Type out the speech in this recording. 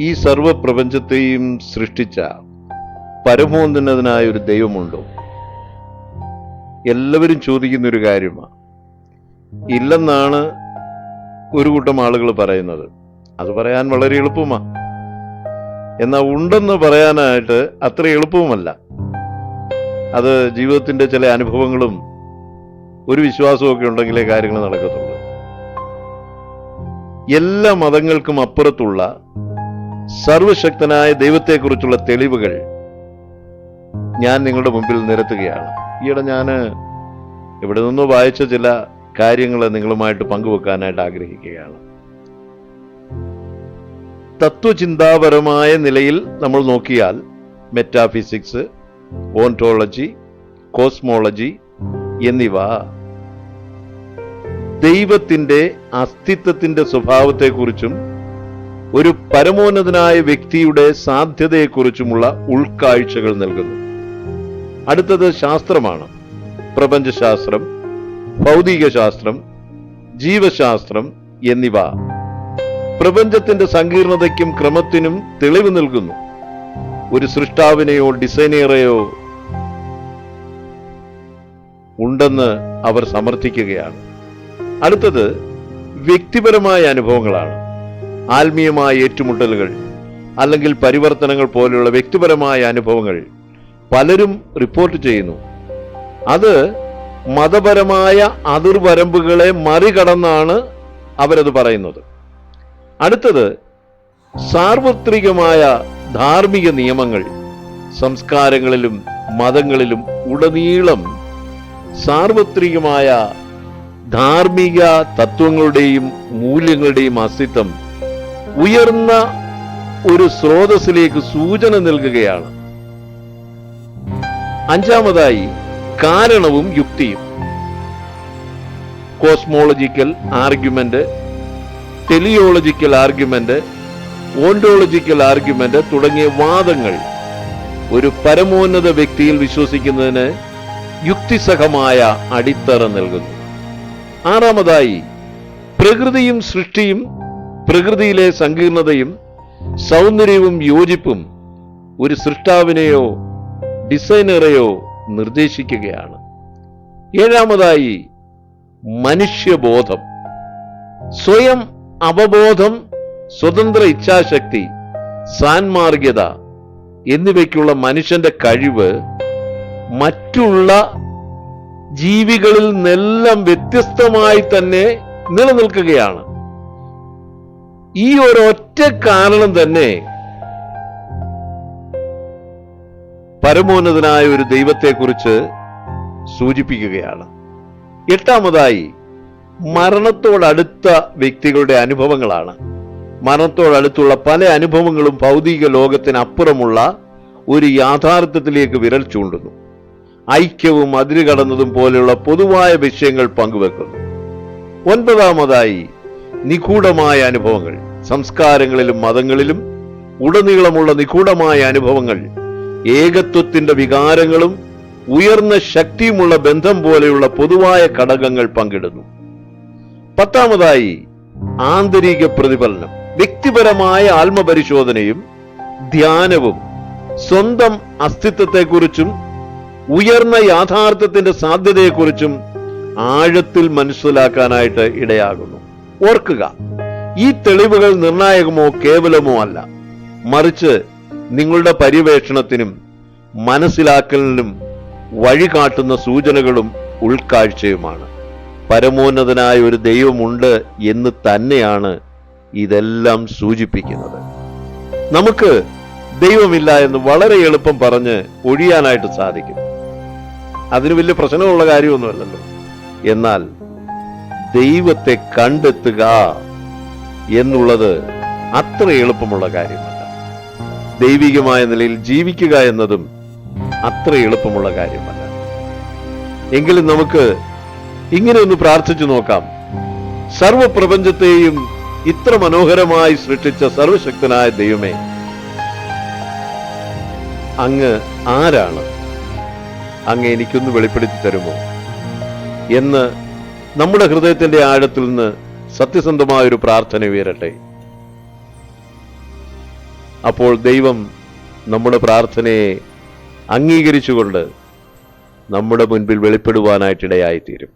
ഈ സർവപ്രപഞ്ചത്തെയും സൃഷ്ടിച്ച പരമോന്നതനായ ഒരു ദൈവമുണ്ടോ? എല്ലാവരും ചോദിക്കുന്ന ഒരു കാര്യമാണ്. ഇല്ലെന്നാണ് ഒരു കൂട്ടം ആളുകൾ പറയുന്നത്. അത് പറയാൻ വളരെ എളുപ്പമാ. എന്നാൽ ഉണ്ടെന്ന് പറയാനായിട്ട് അത്ര എളുപ്പവുമല്ല. അത് ജീവിതത്തിന്റെ ചില അനുഭവങ്ങളും ഒരു വിശ്വാസവും ഒക്കെ ഉണ്ടെങ്കിലേ കാര്യങ്ങൾ നടക്കത്തുള്ളൂ. എല്ലാ മതങ്ങൾക്കും അപ്പുറത്തുള്ള സർവശക്തനായ ദൈവത്തെക്കുറിച്ചുള്ള തെളിവുകൾ ഞാൻ നിങ്ങളുടെ മുമ്പിൽ നിരത്തുകയാണ്. ഈയിടെ ഞാൻ ഇവിടെ നിന്നോ വായിച്ച ചില കാര്യങ്ങൾ നിങ്ങളുമായിട്ട് പങ്കുവെക്കാനായിട്ട് ആഗ്രഹിക്കുകയാണ്. തത്വചിന്താപരമായ നിലയിൽ നമ്മൾ നോക്കിയാൽ മെറ്റാഫിസിക്സ് ഓൺടോളജി കോസ്മോളജി എന്നിവ ദൈവത്തിന്റെ അസ്തിത്വത്തിന്റെ സ്വഭാവത്തെക്കുറിച്ചും ഒരു പരമോന്നതനായ വ്യക്തിയുടെ സാധ്യതയെക്കുറിച്ചുമുള്ള ഉൾക്കാഴ്ചകൾ നൽകുന്നു. അടുത്തത് ശാസ്ത്രമാണ്. പ്രപഞ്ചശാസ്ത്രം ഭൗതികശാസ്ത്രം ജീവശാസ്ത്രം എന്നിവ. പ്രപഞ്ചത്തിന്റെ സങ്കീർണതയ്ക്കും ക്രമത്തിനും തെളിവ് നൽകുന്നു. ഒരു സൃഷ്ടാവിനെയോ ഡിസൈനറെയോ ഉണ്ടെന്ന് അവർ സമർത്ഥിക്കുകയാണ്. അടുത്തത് വ്യക്തിപരമായ അനുഭവങ്ങളാണ്. ആത്മീയമായ ഏറ്റുമുട്ടലുകൾ അല്ലെങ്കിൽ പരിവർത്തനങ്ങൾ പോലെയുള്ള വ്യക്തിപരമായ അനുഭവങ്ങൾ പലരും റിപ്പോർട്ട് ചെയ്യുന്നു. അത് മതപരമായ അതിർവരമ്പുകളെ മറികടന്നാണ് അവരത് പറയുന്നത്. അടുത്തത് സാർവത്രികമായ ധാർമ്മിക നിയമങ്ങൾ സംസ്കാരങ്ങളിലും മതങ്ങളിലും ഉടനീളം സാർവത്രികമായ ധാർമ്മിക തത്വങ്ങളുടെയും മൂല്യങ്ങളുടെയും അസ്തിത്വം ഉയർന്ന ഒരു സ്രോതസ്സിലേക്ക് സൂചന നൽകുകയാണ്. അഞ്ചാമതായി കാരണവും യുക്തിയും. Cosmological argument teleological argument ontological argument തുടങ്ങിയ വാദങ്ങൾ ഒരു പരമോന്നത വ്യക്തിയിൽ വിശ്വസിക്കുന്നതിന് യുക്തിസഹമായ അടിത്തറ നൽകുന്നു. ആറാമതായി പ്രകൃതിയും സൃഷ്ടിയും പ്രകൃതിയിലെ സങ്കീർണതയും സൗന്ദര്യവും യോജിപ്പും ഒരു സൃഷ്ടാവിനെയോ ഡിസൈനറെയോ നിർദ്ദേശിക്കുകയാണ്. ഏഴാമതായി മനുഷ്യബോധം. സ്വയം അവബോധം സ്വതന്ത്ര ഇച്ഛാശക്തി സാൻമാർഗ്യത എന്നിവയ്ക്കുള്ള മനുഷ്യന്റെ കഴിവ് മറ്റുള്ള ജീവികളിൽ നിന്നെല്ലാം വ്യത്യസ്തമായി തന്നെ നിലനിൽക്കുകയാണ്. ഈ ഒരൊറ്റ കാരണം തന്നെ പരമോന്നതനായ ഒരു ദൈവത്തെക്കുറിച്ച് സൂചിപ്പിക്കുകയാണ്. എട്ടാമതായി മരണത്തോടടുത്ത വ്യക്തികളുടെ അനുഭവങ്ങളാണ്. മരണത്തോടടുത്തുള്ള പല അനുഭവങ്ങളും ഭൗതിക ലോകത്തിനപ്പുറമുള്ള ഒരു യാഥാർത്ഥ്യത്തിലേക്ക് വിരൽ ചൂണ്ടുന്നു. ഐക്യവും അതിരുകടന്നതും പോലെയുള്ള പൊതുവായ വിഷയങ്ങൾ പങ്കുവെക്കുന്നു. ഒൻപതാമതായി നിഗൂഢമായ അനുഭവങ്ങൾ സംസ്കാരങ്ങളിലും മതങ്ങളിലും ഉടനീളമുള്ള നിഗൂഢമായ അനുഭവങ്ങൾ ഏകത്വത്തിന്റെ വികാരങ്ങളും ഉയർന്ന ശക്തിയുമുള്ള ബന്ധം പോലെയുള്ള പൊതുവായ ഘടകങ്ങൾ പങ്കിടുന്നു. പത്താമതായി ആന്തരിക പ്രതിഫലനം. വ്യക്തിപരമായ ആത്മപരിശോധനയും ധ്യാനവും സ്വന്തം അസ്തിത്വത്തെക്കുറിച്ചും ഉയർന്ന യാഥാർത്ഥ്യത്തിന്റെ സാധ്യതയെക്കുറിച്ചും ആഴത്തിൽ മനസ്സിലാക്കാനായിട്ട് ഇടയാകുന്നു. ഓർക്കുക ഈ തെളിവുകൾ നിർണായകമോ കേവലമോ അല്ല. മറിച്ച് നിങ്ങളുടെ പര്യവേഷണത്തിനും മനസ്സിലാക്കലിനും വഴികാട്ടുന്ന സൂചനകളും ഉൾക്കാഴ്ചയുമാണ്. പരമോന്നതനായ ഒരു ദൈവമുണ്ട് എന്ന് തന്നെയാണ് ഇതെല്ലാം സൂചിപ്പിക്കുന്നത്. നമുക്ക് ദൈവമില്ല എന്ന് വളരെ എളുപ്പം പറഞ്ഞ് ഒഴിയാനായിട്ട് സാധിക്കും. അതിന് വലിയ പ്രശ്നമുള്ള കാര്യമൊന്നുമല്ലല്ലോ. എന്നാൽ ദൈവത്തെ കണ്ടെത്തുക എന്നുള്ളത് അത്ര എളുപ്പമുള്ള കാര്യമല്ല. ദൈവികമായ നിലയിൽ ജീവിക്കുക എന്നതും അത്ര എളുപ്പമുള്ള കാര്യമല്ല. എങ്കിലും നമുക്ക് ഇങ്ങനെ ഒന്ന് പ്രാർത്ഥിച്ചു നോക്കാം. സർവപ്രപഞ്ചത്തെയും ഇത്ര മനോഹരമായി സൃഷ്ടിച്ച സർവശക്തനായ ദൈവമേ അങ്ങ് ആരാണ്? അങ്ങ് എനിക്കൊന്ന് വെളിപ്പെടുത്തി തരുമോ? എന്ന് നമ്മുടെ ഹൃദയത്തിന്റെ ആഴത്തിൽ നിന്ന് സത്യസന്ധമായ ഒരു പ്രാർത്ഥന ഉയരട്ടെ. അപ്പോൾ ദൈവം നമ്മുടെ പ്രാർത്ഥനയെ അംഗീകരിച്ചുകൊണ്ട് നമ്മുടെ മുൻപിൽ വെളിപ്പെടുവാനായിട്ടിടയായിത്തീരും.